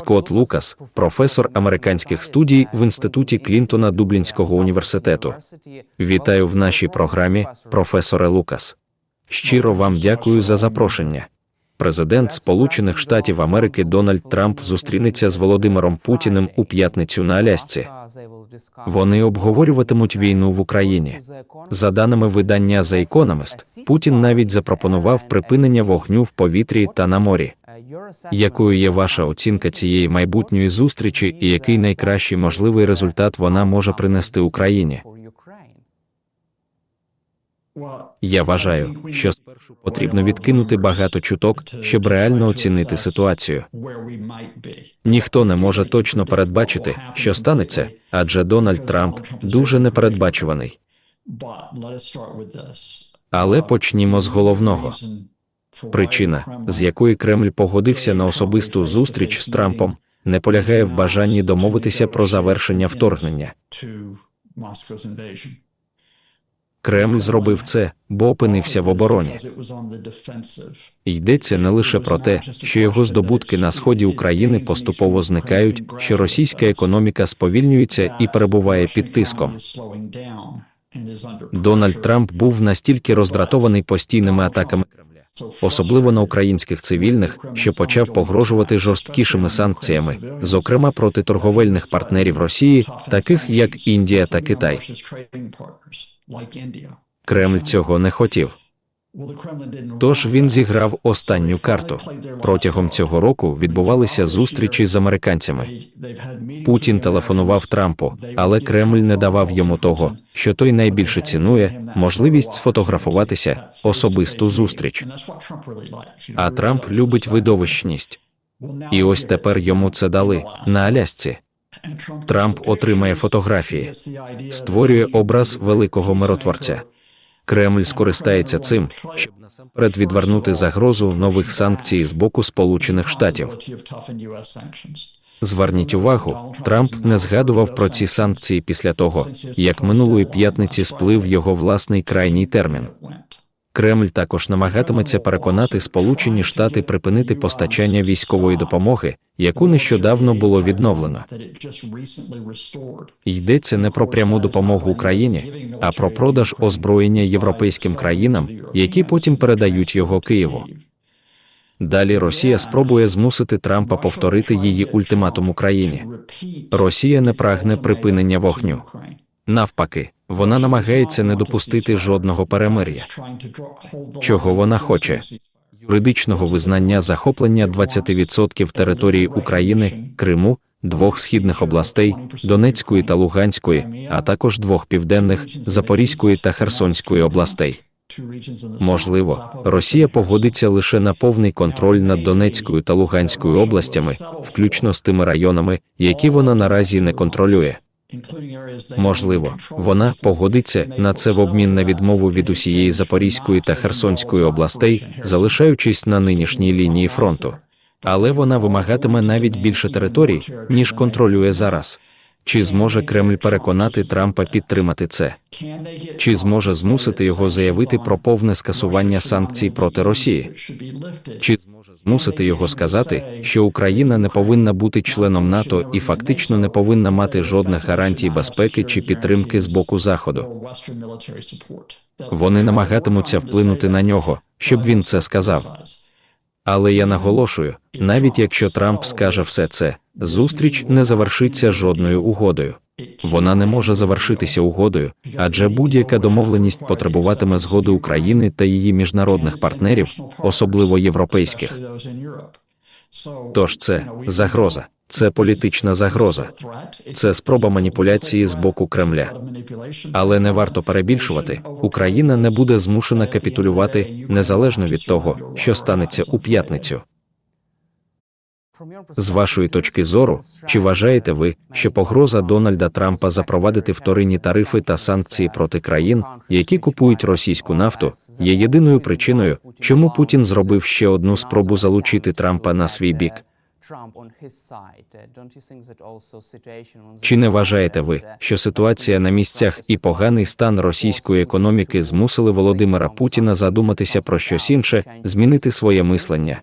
Скотт Лукас, професор американських студій в інституті Клінтона Дублінського університету. Вітаю в нашій програмі, професоре Лукас. Щиро вам дякую за запрошення. Президент Сполучених Штатів Америки Дональд Трамп зустрінеться з Володимиром Путіним у п'ятницю на Алясці. Вони обговорюватимуть війну в Україні. За даними видання The Economist, Путін навіть запропонував припинення вогню в повітрі та на морі. Якою є ваша оцінка цієї майбутньої зустрічі, і який найкращий можливий результат вона може принести Україні? Я вважаю, що спершу потрібно відкинути багато чуток, щоб реально оцінити ситуацію. Ніхто не може точно передбачити, що станеться, адже Дональд Трамп дуже непередбачуваний. Але почнімо з головного. Причина, з якої Кремль погодився на особисту зустріч з Трампом, не полягає в бажанні домовитися про завершення вторгнення. Кремль зробив це, бо опинився в обороні. Йдеться не лише про те, що його здобутки на сході України поступово зникають, що російська економіка сповільнюється і перебуває під тиском. Дональд Трамп був настільки роздратований постійними атаками Кремля, особливо на українських цивільних, що почав погрожувати жорсткішими санкціями, зокрема проти торговельних партнерів Росії, таких як Індія та Китай. Кремль цього не хотів. Тож він зіграв останню карту. Протягом цього року відбувалися зустрічі з американцями. Путін телефонував Трампу, але Кремль не давав йому того, що той найбільше цінує можливість сфотографуватися, особисту зустріч. А Трамп любить видовищність. І ось тепер йому це дали на Алясці. Трамп отримає фотографії, створює образ великого миротворця. Кремль скористається цим, щоб насамперед відвернути загрозу нових санкцій з боку Сполучених Штатів. Зверніть увагу, Трамп не згадував про ці санкції після того, як минулої п'ятниці сплив його власний крайній термін. Кремль також намагатиметься переконати Сполучені Штати припинити постачання військової допомоги, яку нещодавно було відновлено. Йдеться не про пряму допомогу Україні, а про продаж озброєння європейським країнам, які потім передають його Києву. Далі Росія спробує змусити Трампа повторити її ультиматум Україні. Росія не прагне припинення вогню. Навпаки, вона намагається не допустити жодного перемир'я. Чого вона хоче? Юридичного визнання захоплення 20% території України, Криму, двох східних областей Донецької та Луганської, а також двох південних Запорізької та Херсонської областей. Можливо, Росія погодиться лише на повний контроль над Донецькою та Луганською областями, включно з тими районами, які вона наразі не контролює. Можливо, вона погодиться на це в обмін на відмову від усієї Запорізької та Херсонської областей, залишаючись на нинішній лінії фронту. Але вона вимагатиме навіть більше територій, ніж контролює зараз. Чи зможе Кремль переконати Трампа підтримати це? Чи зможе змусити його заявити про повне скасування санкцій проти Росії? Чи зможе змусити його сказати, що Україна не повинна бути членом НАТО і фактично не повинна мати жодних гарантій безпеки чи підтримки з боку Заходу? Вони намагатимуться вплинути на нього, щоб він це сказав. Але я наголошую, навіть якщо Трамп скаже все це, зустріч не завершиться жодною угодою. Вона не може завершитися угодою, адже будь-яка домовленість потребуватиме згоди України та її міжнародних партнерів, особливо європейських. Тож це загроза, це політична загроза, це спроба маніпуляції з боку Кремля. Але не варто перебільшувати. Україна не буде змушена капітулювати незалежно від того, що станеться у п'ятницю. З вашої точки зору, чи вважаєте ви, що погроза Дональда Трампа запровадити вторинні тарифи та санкції проти країн, які купують російську нафту, є єдиною причиною, чому Путін зробив ще одну спробу залучити Трампа на свій бік? Чи не вважаєте ви, що ситуація на місцях і поганий стан російської економіки змусили Володимира Путіна задуматися про щось інше, змінити своє мислення?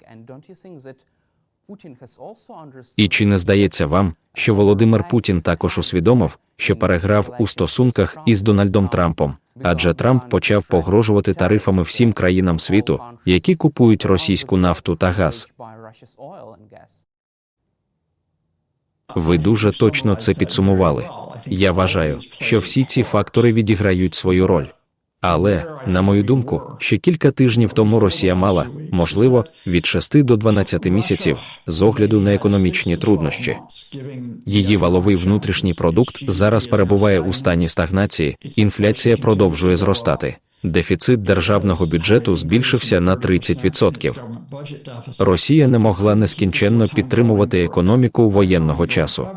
І чи не здається вам, що Володимир Путін також усвідомив, що переграв у стосунках із Дональдом Трампом? Адже Трамп почав погрожувати тарифами всім країнам світу, які купують російську нафту та газ. Ви дуже точно це підсумували. Я вважаю, що всі ці фактори відіграють свою роль. Але, на мою думку, ще кілька тижнів тому Росія мала, можливо, від 6 до 12 місяців з огляду на економічні труднощі. Її валовий внутрішній продукт зараз перебуває у стані стагнації, інфляція продовжує зростати. Дефіцит державного бюджету збільшився на 30%. Росія не могла нескінченно підтримувати економіку воєнного часу.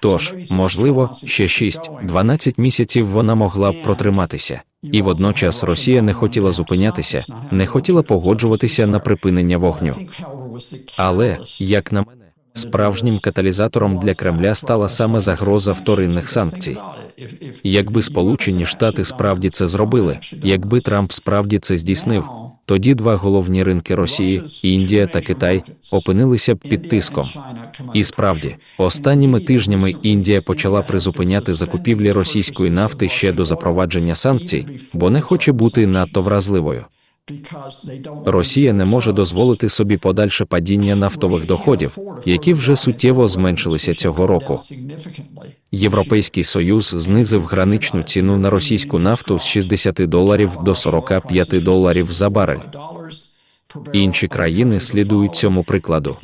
Тож, можливо, ще 6-12 місяців вона могла б протриматися. І водночас Росія не хотіла зупинятися, не хотіла погоджуватися на припинення вогню. Але, як на мене, справжнім каталізатором для Кремля стала саме загроза вторинних санкцій. Якби Сполучені Штати справді це зробили, якби Трамп справді це здійснив, тоді два головні ринки Росії, Індія та Китай, опинилися б під тиском. І справді, останніми тижнями Індія почала призупиняти закупівлі російської нафти ще до запровадження санкцій, бо не хоче бути надто вразливою. Росія не може дозволити собі подальше падіння нафтових доходів, які вже суттєво зменшилися цього року. Європейський союз знизив граничну ціну на російську нафту з 60 доларів до 45 доларів за барель. Інші країни слідують цьому прикладу.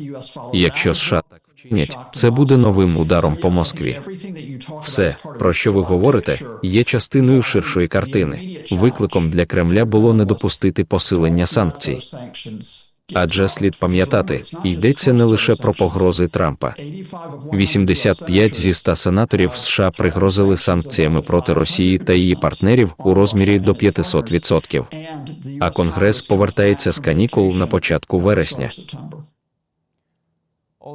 І якщо США вчинять, це буде новим ударом по Москві. Все, про що ви говорите, є частиною ширшої картини. Викликом для Кремля було не допустити посилення санкцій. Адже слід пам'ятати, йдеться не лише про погрози Трампа. 85 зі 100 сенаторів США пригрозили санкціями проти Росії та її партнерів у розмірі до 500%. А Конгрес повертається з канікул на початку вересня.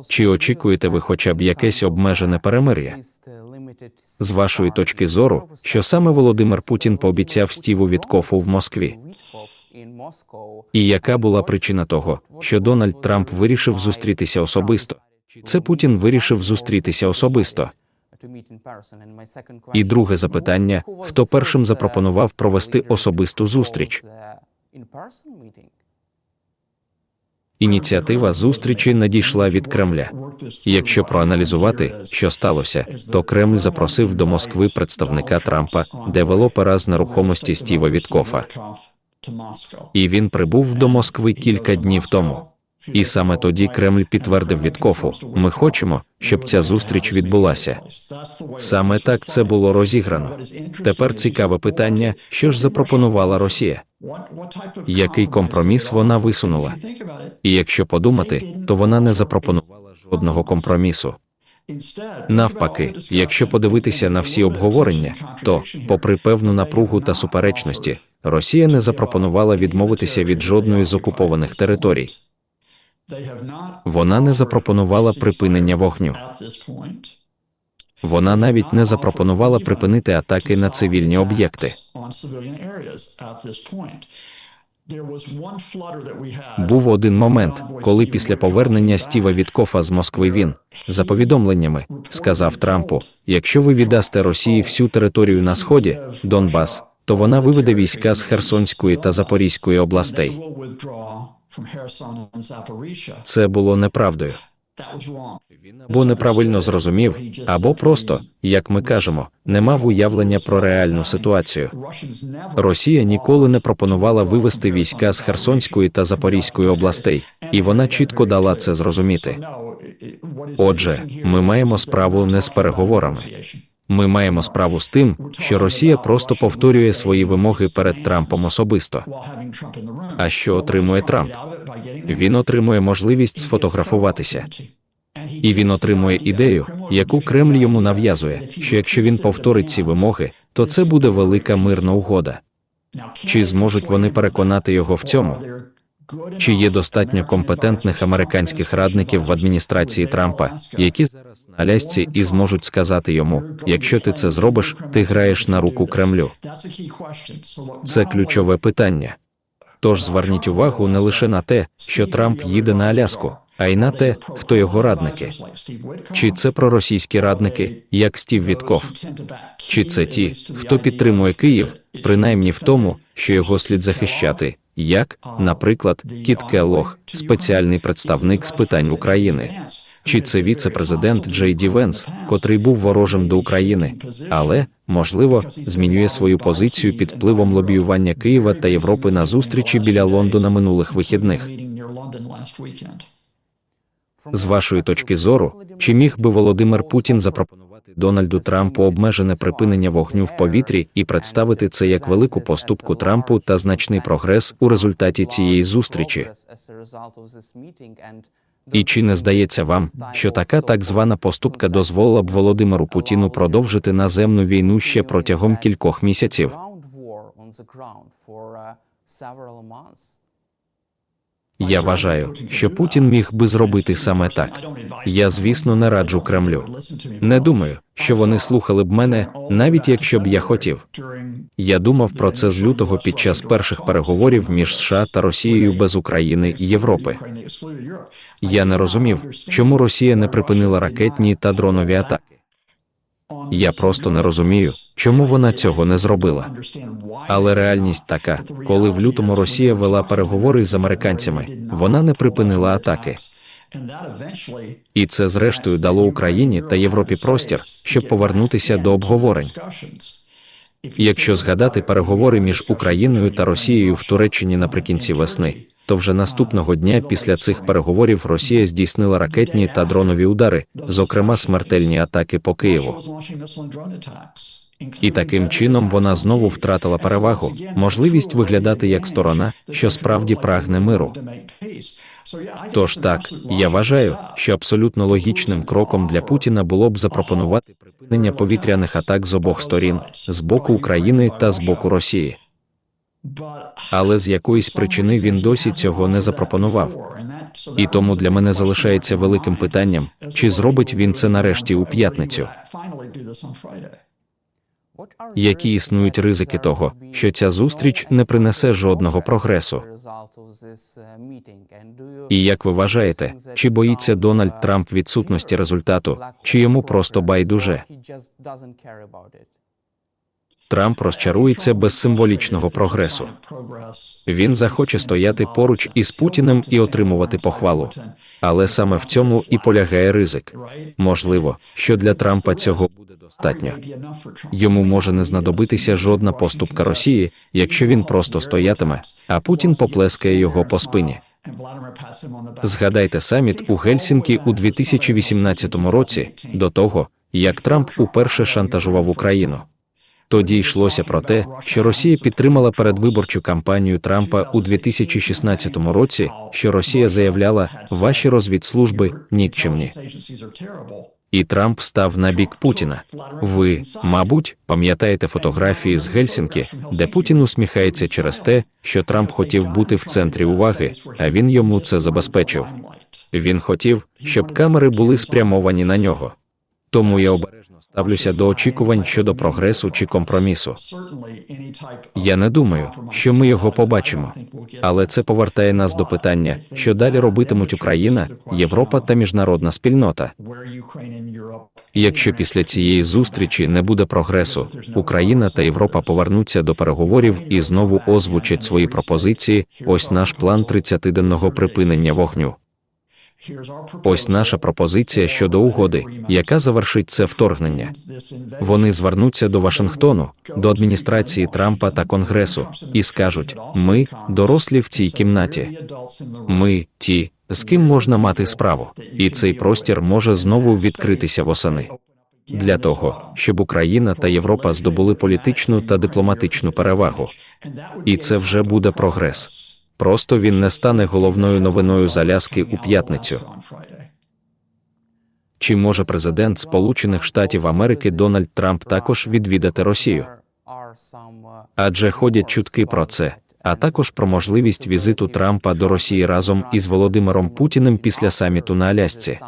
Чи очікуєте ви хоча б якесь обмежене перемир'я? З вашої точки зору, що саме Володимир Путін пообіцяв Стіву Віткофу в Москві? І яка була причина того, що Дональд Трамп вирішив зустрітися особисто? Це Путін вирішив зустрітися особисто. І друге запитання: хто першим запропонував провести особисту зустріч? Ініціатива зустрічі надійшла від Кремля. Якщо проаналізувати, що сталося, то Кремль запросив до Москви представника Трампа, девелопера з нерухомості Стіва Віткофа. І він прибув до Москви кілька днів тому. І саме тоді Кремль підтвердив Віткофу: ми хочемо, щоб ця зустріч відбулася. Саме так це було розіграно. Тепер цікаве питання: що ж запропонувала Росія? Який компроміс вона висунула? І якщо подумати, то вона не запропонувала жодного компромісу. Навпаки, якщо подивитися на всі обговорення, то, попри певну напругу та суперечності, Росія не запропонувала відмовитися від жодної з окупованих територій. Вона не запропонувала припинення вогню. Вона навіть не запропонувала припинити атаки на цивільні об'єкти. Був один момент, коли після повернення Стіва Віткофа з Москви він, за повідомленнями, сказав Трампу: якщо ви віддасте Росії всю територію на сході, Донбас, то вона виведе війська з Херсонської та Запорізької областей. Це було неправдою. Або неправильно зрозумів, або просто, як ми кажемо, не мав уявлення про реальну ситуацію. Росія ніколи не пропонувала вивести війська з Херсонської та Запорізької областей, і вона чітко дала це зрозуміти. Отже, ми маємо справу не з переговорами. Ми маємо справу з тим, що Росія просто повторює свої вимоги перед Трампом особисто. А що отримує Трамп? Він отримує можливість сфотографуватися. І він отримує ідею, яку Кремль йому нав'язує, що якщо він повторить ці вимоги, то це буде велика мирна угода. Чи зможуть вони переконати його в цьому? Чи є достатньо компетентних американських радників в адміністрації Трампа, які зараз на Алясці і зможуть сказати йому: якщо ти це зробиш, ти граєш на руку Кремлю? Це ключове питання. Тож зверніть увагу не лише на те, що Трамп їде на Аляску, а й на те, хто його радники. Чи це проросійські радники, як Стів Вітков? Чи це ті, хто підтримує Київ, принаймні в тому, що його слід захищати, як, наприклад, Кіт Келлог, спеціальний представник з питань України? Чи це віце-президент Джей Ді Венс, котрий був ворожим до України, але, можливо, змінює свою позицію під впливом лобіювання Києва та Європи на зустрічі біля Лондона минулих вихідних? З вашої точки зору, чи міг би Володимир Путін запропонувати Дональду Трампу обмежене припинення вогню в повітрі і представити це як велику поступку Трампу та значний прогрес у результаті цієї зустрічі? І чи не здається вам, що така так звана поступка дозволила б Володимиру Путіну продовжити наземну війну ще протягом кількох місяців? Я вважаю, що Путін міг би зробити саме так. Я, звісно, не раджу Кремлю. Не думаю, що вони слухали б мене, навіть якщо б я хотів. Я думав про це з лютого під час перших переговорів між США та Росією без України і Європи. Я не розумів, чому Росія не припинила ракетні та дронові атаки. Я просто не розумію, чому вона цього не зробила. Але реальність така, коли в лютому Росія вела переговори з американцями, вона не припинила атаки. І це, зрештою, дало Україні та Європі простір, щоб повернутися до обговорень. Якщо згадати переговори між Україною та Росією в Туреччині наприкінці весни, то вже наступного дня після цих переговорів Росія здійснила ракетні та дронові удари, зокрема смертельні атаки по Києву. І таким чином вона знову втратила перевагу, можливість виглядати як сторона, що справді прагне миру. Тож так, я вважаю, що абсолютно логічним кроком для Путіна було б запропонувати припинення повітряних атак з обох сторін з боку України та з боку Росії. Але з якоїсь причини він досі цього не запропонував. І тому для мене залишається великим питанням, чи зробить він це нарешті у п'ятницю. Які існують ризики того, що ця зустріч не принесе жодного прогресу? І як ви вважаєте, чи боїться Дональд Трамп відсутності результату, чи йому просто байдуже? Трамп розчарується без символічного прогресу. Він захоче стояти поруч із Путіним і отримувати похвалу. Але саме в цьому і полягає ризик. Можливо, що для Трампа цього буде достатньо. Йому може не знадобитися жодна поступка Росії, якщо він просто стоятиме, а Путін поплескає його по спині. Згадайте саміт у Гельсінкі у 2018 році до того, як Трамп уперше шантажував Україну. Тоді йшлося про те, що Росія підтримала передвиборчу кампанію Трампа у 2016 році, що Росія заявляла, ваші розвідслужби нікчемні. І Трамп став на бік Путіна. Ви, мабуть, пам'ятаєте фотографії з Гельсінки, де Путін усміхається через те, що Трамп хотів бути в центрі уваги, а він йому це забезпечив. Він хотів, щоб камери були спрямовані на нього. Тому я обережно ставлюся до очікувань щодо прогресу чи компромісу. Я не думаю, що ми його побачимо, але це повертає нас до питання, що далі робитимуть Україна, Європа та міжнародна спільнота. Якщо після цієї зустрічі не буде прогресу, Україна та Європа повернуться до переговорів і знову озвучать свої пропозиції. Ось наш план 30-денного припинення вогню. Ось наша пропозиція щодо угоди, яка завершить це вторгнення. Вони звернуться до Вашингтону, до адміністрації Трампа та Конгресу і скажуть: ми дорослі в цій кімнаті. Ми ті, з ким можна мати справу, і цей простір може знову відкритися восени. Для того, щоб Україна та Європа здобули політичну та дипломатичну перевагу, і це вже буде прогрес. Просто він не стане головною новиною заляски у п'ятницю. Чи може президент Сполучених Штатів Америки Дональд Трамп також відвідати Росію? Адже ходять чутки про це, а також про можливість візиту Трампа до Росії разом із Володимиром Путіним після саміту на Алясці.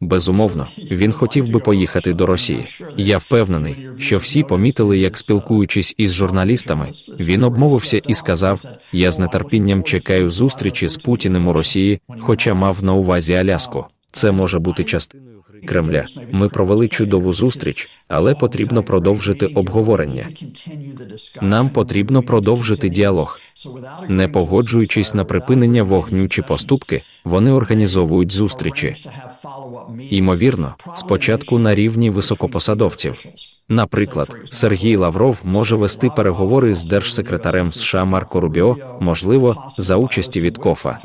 Безумовно, він хотів би поїхати до Росії. Я впевнений, що всі помітили, як спілкуючись із журналістами, він обмовився і сказав: Я з нетерпінням чекаю зустрічі з Путіним у Росії, хоча мав на увазі Аляску. Це може бути частиною Кремля. Ми провели чудову зустріч, але потрібно продовжити обговорення. Нам потрібно продовжити діалог. Не погоджуючись на припинення вогню чи поступки, вони організовують зустрічі. Ймовірно, спочатку на рівні високопосадовців. Наприклад, Сергій Лавров може вести переговори з держсекретарем США Марко Рубіо, можливо, за участі Віткофа.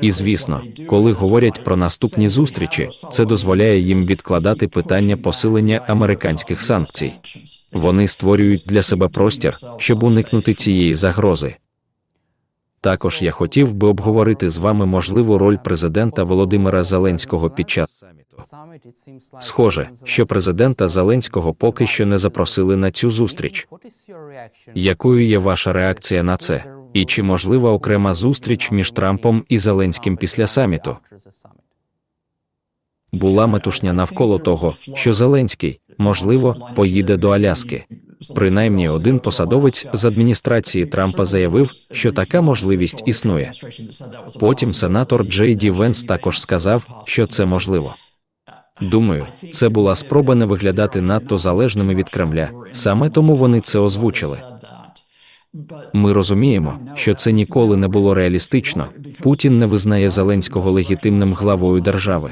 І звісно, коли говорять про наступні зустрічі, це дозволяє їм відкладати питання посилення американських санкцій. Вони створюють для себе простір, щоб уникнути цієї загрози. Також я хотів би обговорити з вами можливу роль президента Володимира Зеленського під час саміту. Схоже, що президента Зеленського поки що не запросили на цю зустріч. Якою є ваша реакція на це? І чи можлива окрема зустріч між Трампом і Зеленським після саміту? Була метушня навколо того, що Зеленський, можливо, поїде до Аляски. Принаймні, один посадовець з адміністрації Трампа заявив, що така можливість існує. Потім сенатор Джей Ді Венс також сказав, що це можливо. Думаю, це була спроба не виглядати надто залежними від Кремля. Саме тому вони це озвучили. Ми розуміємо, що це ніколи не було реалістично. Путін не визнає Зеленського легітимним главою держави.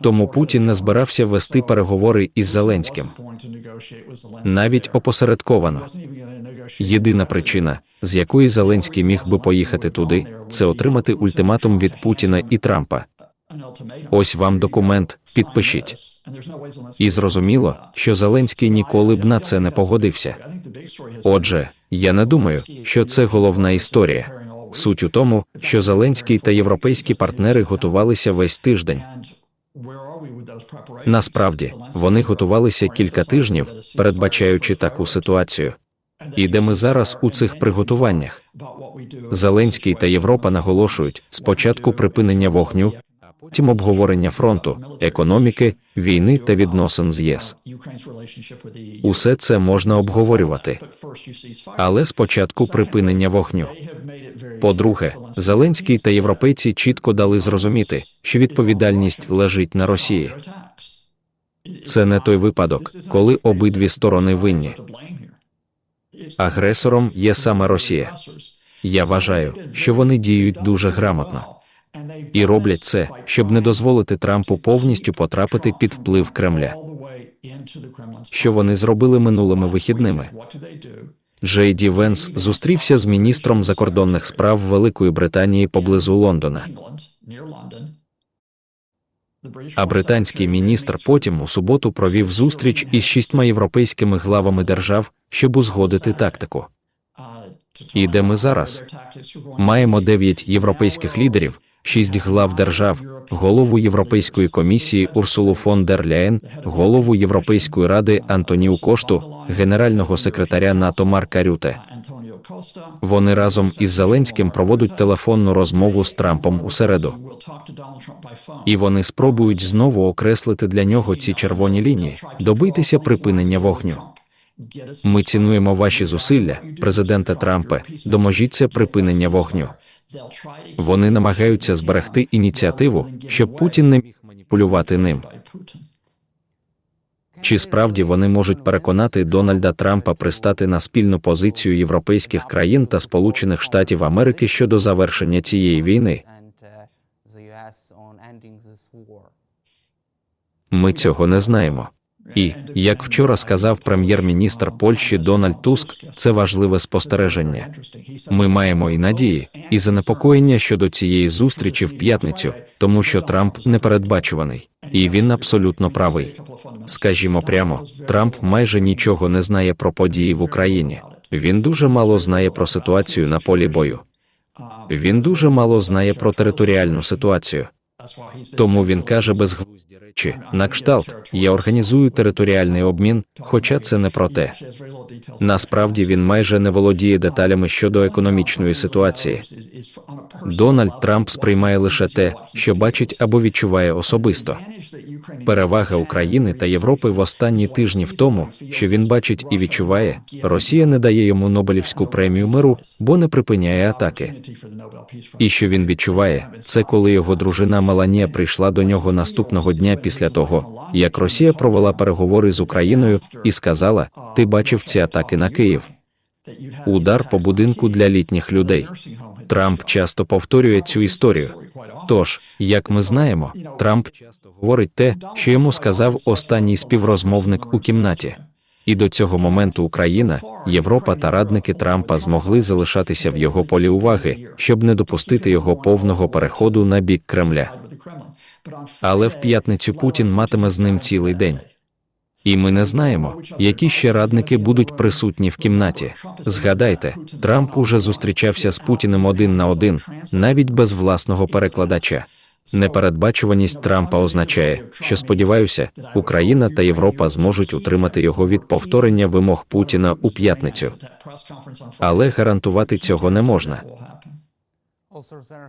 Тому Путін не збирався вести переговори із Зеленським. Навіть опосередковано. Єдина причина, з якої Зеленський міг би поїхати туди, це отримати ультиматум від Путіна і Трампа. Ось вам документ, підпишіть. І зрозуміло, що Зеленський ніколи б на це не погодився. Отже, я не думаю, що це головна історія. Суть у тому, що Зеленський та європейські партнери готувалися весь тиждень. Насправді вони готувалися кілька тижнів, передбачаючи таку ситуацію. І де ми зараз у цих приготуваннях? Зеленський та Європа наголошують спочатку припинення вогню, потім обговорення фронту, економіки, війни та відносин з ЄС. Усе це можна обговорювати, але спочатку припинення вогню. По-друге, Зеленський та європейці чітко дали зрозуміти, що відповідальність лежить на Росії. Це не той випадок, коли обидві сторони винні. Агресором є саме Росія. Я вважаю, що вони діють дуже грамотно і роблять це, щоб не дозволити Трампу повністю потрапити під вплив Кремля. Що вони зробили минулими вихідними? Джей Ді Венс зустрівся з міністром закордонних справ Великої Британії поблизу Лондона. А британський міністр потім у суботу провів зустріч із шістьма європейськими главами держав, щоб узгодити тактику. І де ми зараз маємо дев'ять європейських лідерів, шість глав держав, голову Європейської комісії Урсулу фон дер Ляєн, голову Європейської ради Антонію Кошту, генерального секретаря НАТО Марка Рюте. Вони разом із Зеленським проводять телефонну розмову з Трампом у середу. І вони спробують знову окреслити для нього ці червоні лінії, добитися припинення вогню. Ми цінуємо ваші зусилля, президенте Трампе, доможіться припинення вогню. Вони намагаються зберегти ініціативу, щоб Путін не міг маніпулювати ним. Чи справді вони можуть переконати Дональда Трампа пристати на спільну позицію європейських країн та Сполучених Штатів Америки щодо завершення цієї війни? Ми цього не знаємо. І як вчора сказав прем'єр-міністр Польщі Дональд Туск, це важливе спостереження. Ми маємо і надії, і занепокоєння щодо цієї зустрічі в п'ятницю, тому що Трамп непередбачуваний, і він абсолютно правий. Скажімо прямо, Трамп майже нічого не знає про події в Україні. Він дуже мало знає про ситуацію на полі бою. Він дуже мало знає про територіальну ситуацію. Тому він каже безглуздя Чи на кшталт я організую територіальний обмін, хоча це не про те. Насправді він майже не володіє деталями щодо економічної ситуації. Дональд Трамп сприймає лише те, що бачить або відчуває особисто. Перевага України та Європи в останні тижні в тому, що він бачить і відчуває, Росія не дає йому Нобелівську премію миру, бо не припиняє атаки. І що він відчуває, це коли його дружина Меланія прийшла до нього наступного дня після того, як Росія провела переговори з Україною і сказала: Ти бачив ці атаки на Київ. Удар по будинку для літніх людей. Трамп часто повторює цю історію. Тож, як ми знаємо, Трамп часто говорить те, що йому сказав останній співрозмовник у кімнаті. І до цього моменту Україна, Європа та радники Трампа змогли залишатися в його полі уваги, щоб не допустити його повного переходу на бік Кремля. Але в п'ятницю Путін матиме з ним цілий день. І ми не знаємо, які ще радники будуть присутні в кімнаті. Згадайте, Трамп уже зустрічався з Путіним один на один, навіть без власного перекладача. Непередбачуваність Трампа означає, що сподіваюся, Україна та Європа зможуть утримати його від повторення вимог Путіна у п'ятницю. Але гарантувати цього не можна.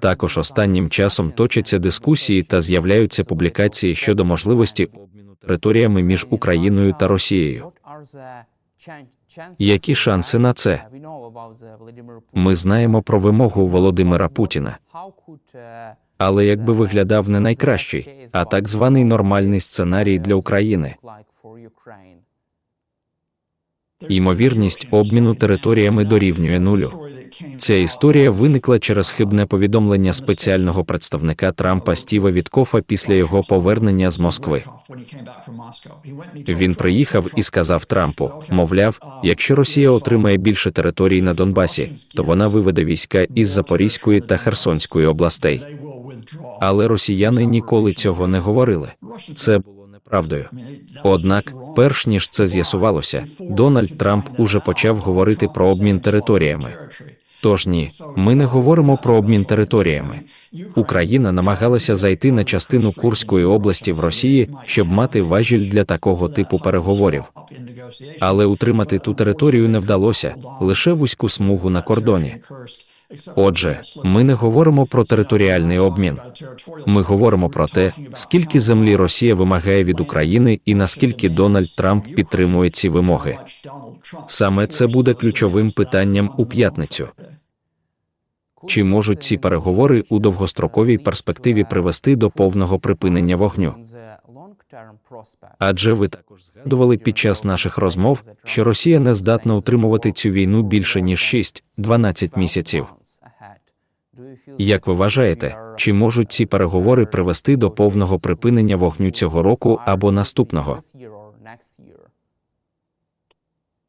Також останнім часом точаться дискусії та з'являються публікації щодо можливості обміну територіями між Україною та Росією. Які шанси на це? Ми знаємо про вимогу Володимира Путіна. Але якби виглядав не найкращий, а так званий нормальний сценарій для України. Ймовірність обміну територіями дорівнює нулю. Ця історія виникла через хибне повідомлення спеціального представника Трампа Стіва Віткофа після його повернення з Москви. Він приїхав і сказав Трампу: мовляв, якщо Росія отримає більше територій на Донбасі, то вона виведе війська із Запорізької та Херсонської областей. Але росіяни ніколи цього не говорили. Це було неправдою. Однак, перш ніж це з'ясувалося, Дональд Трамп уже почав говорити про обмін територіями. Тож ні, ми не говоримо про обмін територіями. Україна намагалася зайти на частину Курської області в Росії, щоб мати важіль для такого типу переговорів. Але утримати ту територію не вдалося лише вузьку смугу на кордоні. Отже, ми не говоримо про територіальний обмін. Ми говоримо про те, скільки землі Росія вимагає від України і наскільки Дональд Трамп підтримує ці вимоги. Саме це буде ключовим питанням у п'ятницю. Чи можуть ці переговори у довгостроковій перспективі привести до повного припинення вогню? Адже ви також згадували під час наших розмов, що Росія не здатна утримувати цю війну більше ніж 6-12 місяців. Як ви вважаєте, чи можуть ці переговори привести до повного припинення вогню цього року або наступного?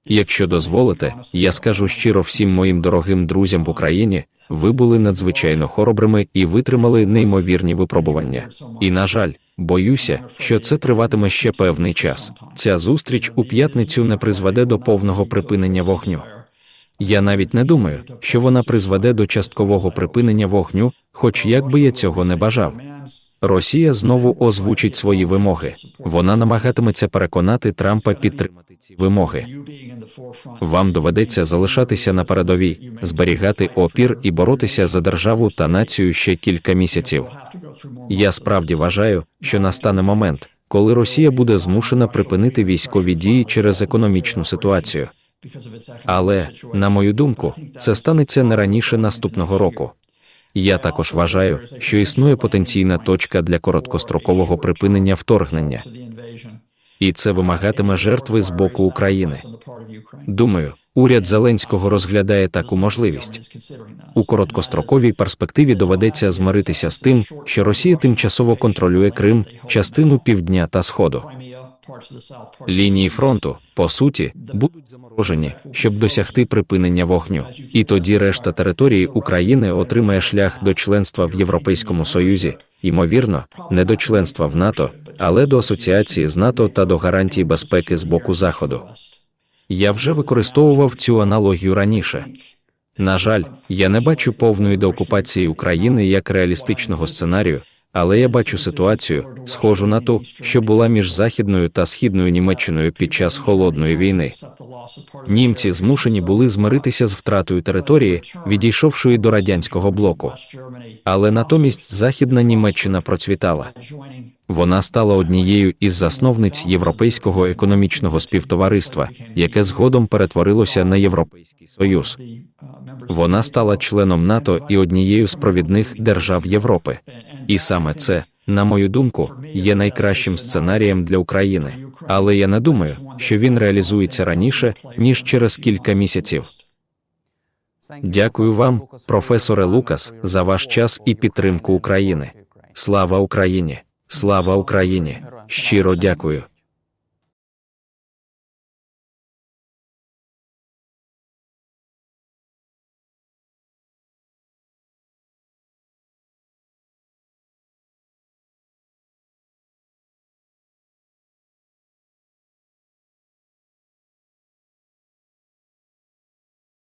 Якщо дозволите, я скажу щиро всім моїм дорогим друзям в Україні, ви були надзвичайно хоробрими і витримали неймовірні випробування. І, на жаль, боюся, що це триватиме ще певний час. Ця зустріч у п'ятницю не призведе до повного припинення вогню. Я навіть не думаю, що вона призведе до часткового припинення вогню, хоч як би я цього не бажав. Росія знову озвучить свої вимоги. Вона намагатиметься переконати Трампа підтримати ці вимоги. Вам доведеться залишатися на передовій, зберігати опір і боротися за державу та націю ще кілька місяців. Я справді вважаю, що настане момент, коли Росія буде змушена припинити військові дії через економічну ситуацію. Але, на мою думку, це станеться не раніше наступного року. Я також вважаю, що існує потенційна точка для короткострокового припинення вторгнення, і це вимагатиме жертви з боку України. Думаю, уряд Зеленського розглядає таку можливість. У короткостроковій перспективі доведеться змиритися з тим, що Росія тимчасово контролює Крим, частину півдня та сходу. Лінії фронту, по суті, будуть заморожені, щоб досягти припинення вогню. І тоді решта території України отримає шлях до членства в Європейському Союзі, ймовірно, не до членства в НАТО, але до асоціації з НАТО та до гарантій безпеки з боку Заходу. Я вже використовував цю аналогію раніше. На жаль, я не бачу повної деокупації України як реалістичного сценарію, Але я бачу ситуацію, схожу на ту, що була між західною та східною Німеччиною під час холодної війни. Німці змушені були змиритися з втратою території, відійшовшої до радянського блоку. Але натомість Західна Німеччина процвітала. Вона стала однією із засновниць Європейського економічного співтовариства, яке згодом перетворилося на Європейський Союз. Вона стала членом НАТО і однією з провідних держав Європи. І саме це, на мою думку, є найкращим сценарієм для України. Але я не думаю, що він реалізується раніше ніж через кілька місяців. Дякую вам, професоре Лукас, за ваш час і підтримку України. Слава Україні! Слава Україні! Щиро дякую.